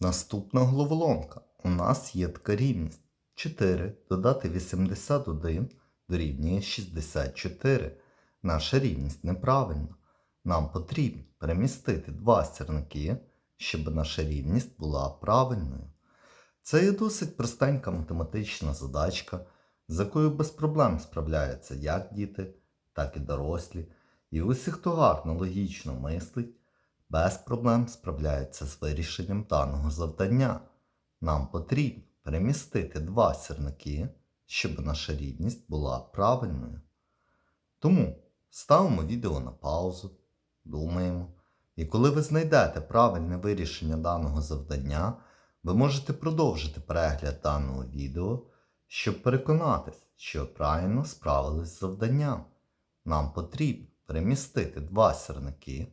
Наступна головоломка. У нас є така рівність. 4 додати 81 дорівнює 64. Наша рівність неправильна. Нам потрібно перемістити два сірники, щоб наша рівність була правильною. Це є досить простенька математична задачка, з якою без проблем справляються як діти, так і дорослі. І усі, хто гарно логічно мислить, без проблем справляється з вирішенням даного завдання. Нам потрібно перемістити два сірники, щоб наша рівність була правильною. Тому ставимо відео на паузу, думаємо, і коли ви знайдете правильне вирішення даного завдання, ви можете продовжити перегляд даного відео, щоб переконатись, що правильно справились з завданням. Нам потрібно перемістити два сірники,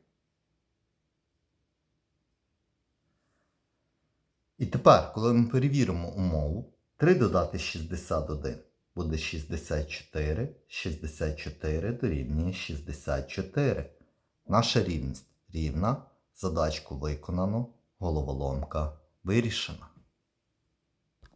І тепер, коли ми перевіримо умову, 3 додати 61 буде 64, 64 дорівнює 64. Наша рівність рівна, задачку виконано, головоломка вирішена.